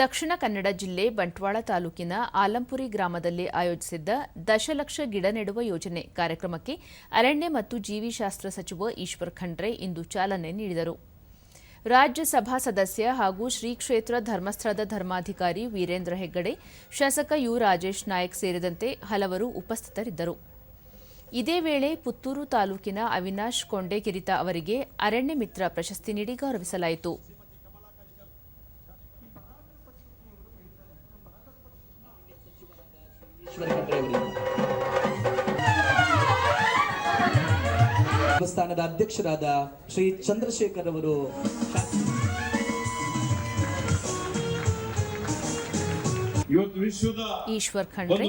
ದಕ್ಷಿಣ ಕನ್ನಡ ಜಿಲ್ಲೆ ಬಂಟ್ವಾಳ ತಾಲೂಕಿನ ಆಲಂಪುರಿ ಗ್ರಾಮದಲ್ಲಿ ಆಯೋಜಿಸಿದ್ದ ದಶಲಕ್ಷ ಗಿಡ ನೆಡುವ ಯೋಜನೆ ಕಾರ್ಯಕ್ರಮಕ್ಕೆ ಅರಣ್ಯ ಮತ್ತು ಜೀವಿಶಾಸ್ತ್ರ ಸಚಿವ ಈಶ್ವರ್ ಖಂಡ್ರೆ ಇಂದು ಚಾಲನೆ ನೀಡಿದರು. ರಾಜ್ಯಸಭಾ ಸದಸ್ಯ ಹಾಗೂ ಶ್ರೀ ಕ್ಷೇತ್ರ ಧರ್ಮಸ್ಥಳದ ಧರ್ಮಾಧಿಕಾರಿ ವೀರೇಂದ್ರ ಹೆಗ್ಗಡೆ, ಶಾಸಕ ಯು ರಾಜೇಶ್ ನಾಯಕ್ ಸೇರಿದಂತೆ ಹಲವರು ಉಪಸ್ಥಿತರಿದ್ದರು. ಇದೇ ವೇಳೆ ಪುತ್ತೂರು ತಾಲೂಕಿನ ಅವಿನಾಶ್ ಕೊಂಡೆಕಿರಿತ ಅವರಿಗೆ ಅರಣ್ಯ ಮಿತ್ರ ಪ್ರಶಸ್ತಿ ನೀಡಿ ಗೌರವಿಸಲಾಯಿತು. ದೇವಸ್ಥಾನದ ಅಧ್ಯಕ್ಷರಾದ ಶ್ರೀ ಚಂದ್ರಶೇಖರ್ ಅವರು ಈಶ್ವರ್ ಖಂಡ್ರೆ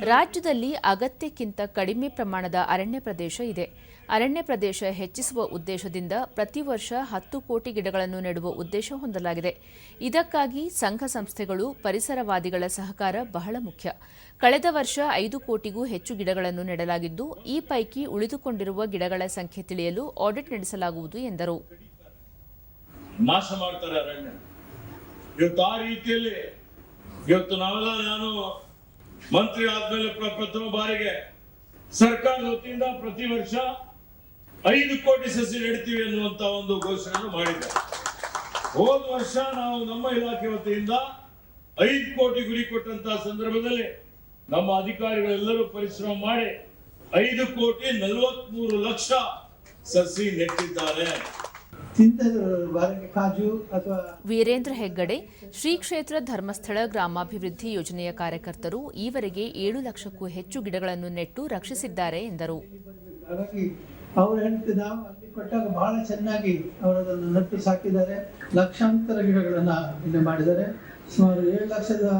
ರಾಜ್ಯದಲ್ಲಿ ಅಗತ್ಯಕ್ಕಿಂತ ಕಡಿಮೆ ಪ್ರಮಾಣದ ಅರಣ್ಯ ಪ್ರದೇಶ ಇದೆ. ಅರಣ್ಯ ಪ್ರದೇಶ ಹೆಚ್ಚಿಸುವ ಉದ್ದೇಶದಿಂದ ಪ್ರತಿ ವರ್ಷ ಹತ್ತು ಕೋಟಿ ಗಿಡಗಳನ್ನು ನೆಡುವ ಉದ್ದೇಶ ಹೊಂದಲಾಗಿದೆ. ಇದಕ್ಕಾಗಿ ಸಂಘ ಸಂಸ್ಥೆಗಳು ಪರಿಸರವಾದಿಗಳ ಸಹಕಾರ ಬಹಳ ಮುಖ್ಯ. ಕಳೆದ ವರ್ಷ ಐದು ಕೋಟಿಗೂ ಹೆಚ್ಚು ಗಿಡಗಳನ್ನು ನೆಡಲಾಗಿದ್ದು ಈ ಪೈಕಿ ಉಳಿದುಕೊಂಡಿರುವ ಗಿಡಗಳ ಸಂಖ್ಯೆ ತಿಳಿಯಲು ಆಡಿಟ್ ನಡೆಸಲಾಗುವುದು ಎಂದರು. ನಾಶ ಮಾಡ್ತಾರೆ ಅರಣ್ಯ. ಇವತ್ತು ನಾವೆಲ್ಲ ನಾನು ಮಂತ್ರಿ ಆದ್ಮೇಲೆ ಪ್ರ- ಪ್ರಥಮ ಬಾರಿಗೆ ಸರ್ಕಾರದ ವತಿಯಿಂದ ಪ್ರತಿ ವರ್ಷ ಐದು ಕೋಟಿ ಸಸಿ ನೆಡ್ತೀವಿ ಅನ್ನುವಂತ ಒಂದು ಘೋಷಣೆಯನ್ನು ಮಾಡಿದ್ದೆ. ಹೋದ ವರ್ಷ ನಾವು ನಮ್ಮ ಇಲಾಖೆ ವತಿಯಿಂದ ಐದು ಕೋಟಿ ಗುರಿ ಕೊಟ್ಟಂತಹ ಸಂದರ್ಭದಲ್ಲಿ ನಮ್ಮ ಅಧಿಕಾರಿಗಳೆಲ್ಲರೂ ಪರಿಶ್ರಮ ಮಾಡಿ ಐದು ಕೋಟಿ ನಲವತ್ಮೂರು ಲಕ್ಷ ಸಸಿ ನೆಟ್ಟಿದ್ದಾರೆ. ವೀರೇಂದ್ರ ಹೆಗ್ಗಡೆ ಶ್ರೀ ಕ್ಷೇತ್ರ ಧರ್ಮಸ್ಥಳ ಗ್ರಾಮಾಭಿವೃದ್ಧಿ ಯೋಜನೆಯ ಕಾರ್ಯಕರ್ತರು ಈವರೆಗೆ ಏಳು ಲಕ್ಷಕ್ಕೂ ಹೆಚ್ಚು ಗಿಡಗಳನ್ನು ನೆಟ್ಟು ರಕ್ಷಿಸಿದ್ದಾರೆ ಎಂದರು. ಅವ್ರು ಹೇಳ್ತಿ ನಾವು ಅಲ್ಲಿ ಕೊಟ್ಟಾಗ ಬಹಳ ಚೆನ್ನಾಗಿ ಅವರು ಅದನ್ನು ನಟ್ಟು ಸಾಕಿದ್ದಾರೆ. ಲಕ್ಷಾಂತರ ಗಿಡಗಳನ್ನು ಇಲ್ಲಿ ಮಾಡಿದ್ದಾರೆ. ಸುಮಾರು ಏಳು ಲಕ್ಷದ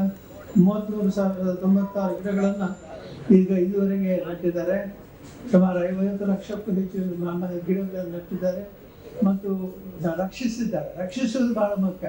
ಮೂವತ್ತ್ಮೂರು ಸಾವಿರದ ತೊಂಬತ್ತಾರು ಗಿಡಗಳನ್ನ ಈಗ ಇದುವರೆಗೆ ನೆಟ್ಟಿದ್ದಾರೆ. ಸುಮಾರು ಐವತ್ತು ಲಕ್ಷಕ್ಕೂ ಹೆಚ್ಚು ಗಿಡಗಳನ್ನು ನೆಟ್ಟಿದ್ದಾರೆ. ಮತ್ತು ರಕ್ಷಿಸಿದ್ದಾರೆ. ರಕ್ಷಿಸುವುದು ಬಹಳ ಮುಖ್ಯ.